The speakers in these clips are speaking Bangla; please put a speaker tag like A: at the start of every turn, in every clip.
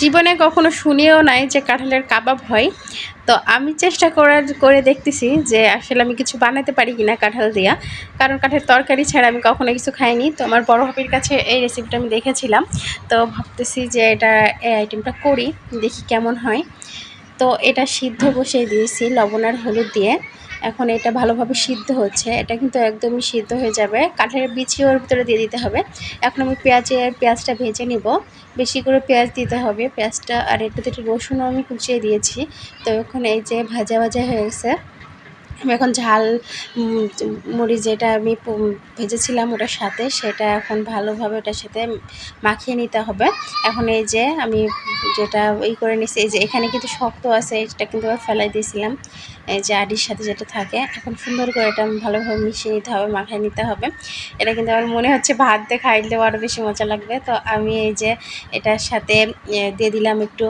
A: জীবনে কখনো শুনেও নাই যে কাঁঠালের কাবাব হয়। তো আমি চেষ্টা করার, করে দেখতেছি যে আসলে আমি কিছু বানাতে পারি কিনা কাঁঠাল দিয়া। কারণ কাঠের তরকারি ছাড়া আমি কখনো কিছু খাইনি। তো আমার বড় হাবির কাছে এই রেসিপিটা আমি দেখেছিলাম। তো ভাবতেছি যে এটা এই আইটেমটা করি, দেখি কেমন হয়। তো এটা সিদ্ধ বসিয়ে দিয়েছি, লবণ আর হলুদ দিয়ে। এখন এটা ভালোভাবে সিদ্ধ হচ্ছে। এটা কিন্তু একদমই সিদ্ধ হয়ে যাবে। কাঠের বিচি ওর ভিতরে দিয়ে দিতে হবে। এখন আমি পেঁয়াজে, পেঁয়াজটা ভেজে নিব। বেশি করে পেঁয়াজ দিতে হবে। পেঁয়াজটা আর একটু একটু রসুনও আমি কুচিয়ে দিয়েছি। তো এখন এই যে ভাজা ভাজা হয়ে গেছে আমি এখন ঝাল মরিচ যেটা আমি ভেজেছিলাম ওটার সাথে, সেটা এখন ভালোভাবে ওটার সাথে মাখিয়ে নিতে হবে। এখন এই যে আমি যেটা ওই করে নিছি, এই যে এখানে কিন্তু শক্ত আছে, এটা কিন্তু ফেলাই দিয়েছিলাম। এই যে আডির সাথে যেটা থাকে, এখন সুন্দর করে এটা ভালোভাবে মিশিয়ে নিতে হবে, মাখিয়ে নিতে হবে। এটা কিন্তু আমার মনে হচ্ছে ভাত দিয়ে খাইলেও আরও বেশি মজা লাগবে। তো আমি এই যে এটার সাথে দিয়ে দিলাম একটু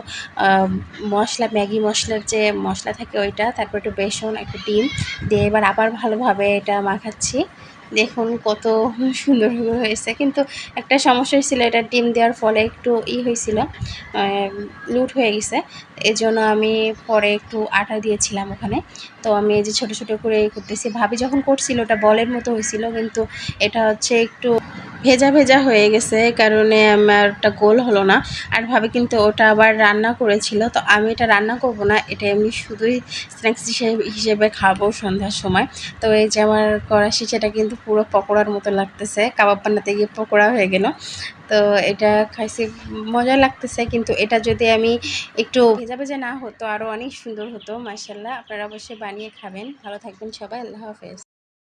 A: মশলা, ম্যাগি মশলার যে মশলা থাকে ওইটা, তারপর একটু বেসন, একটু ডিম দিয়ে এবার আবার ভালোভাবে এটা মাখাচ্ছি। দেখুন কত সুন্দর হয়েছে। কিন্তু একটা সমস্যা হয়েছিল, এটা ডিম দেওয়ার ফলে একটু ই হয়েছিল লুট হয়ে গেছে। এই জন্য আমি পরে একটু আটা দিয়েছিলাম ওখানে। তো আমি এই যে ছোটো ছোটো করে করতেছি। ভাবি যখন করছিল, ওটা বলের মতো হয়েছিল, কিন্তু এটা হচ্ছে একটু ভেজা ভেজা হয়ে গেছে কারণে আমার ওটা গোল হলো না। আর ভাবে কিন্তু ওটা আবার রান্না করেছিল, তো আমি এটা রান্না করব না, এটা এমনি শুধুই স্ন্যাক্স হিসেবে হিসেবে খাব সন্ধ্যার সময়। তো এই যে আমার কড়াশি সেটা কিন্তু পুরো পকোড়ার মতো লাগতেছে, কাবাব বানাতে গিয়ে পকোড়া হয়ে গেল। তো এটা খাইছি, মজা লাগতেছে, কিন্তু এটা যদি আমি একটু ভেজা ভেজা না হতো আরও অনেক সুন্দর হতো মার্শাল্লাহ আপনারা অবশ্যই বানিয়ে খাবেন। ভালো থাকবেন সবাই, আল্লাহ হাফেজ।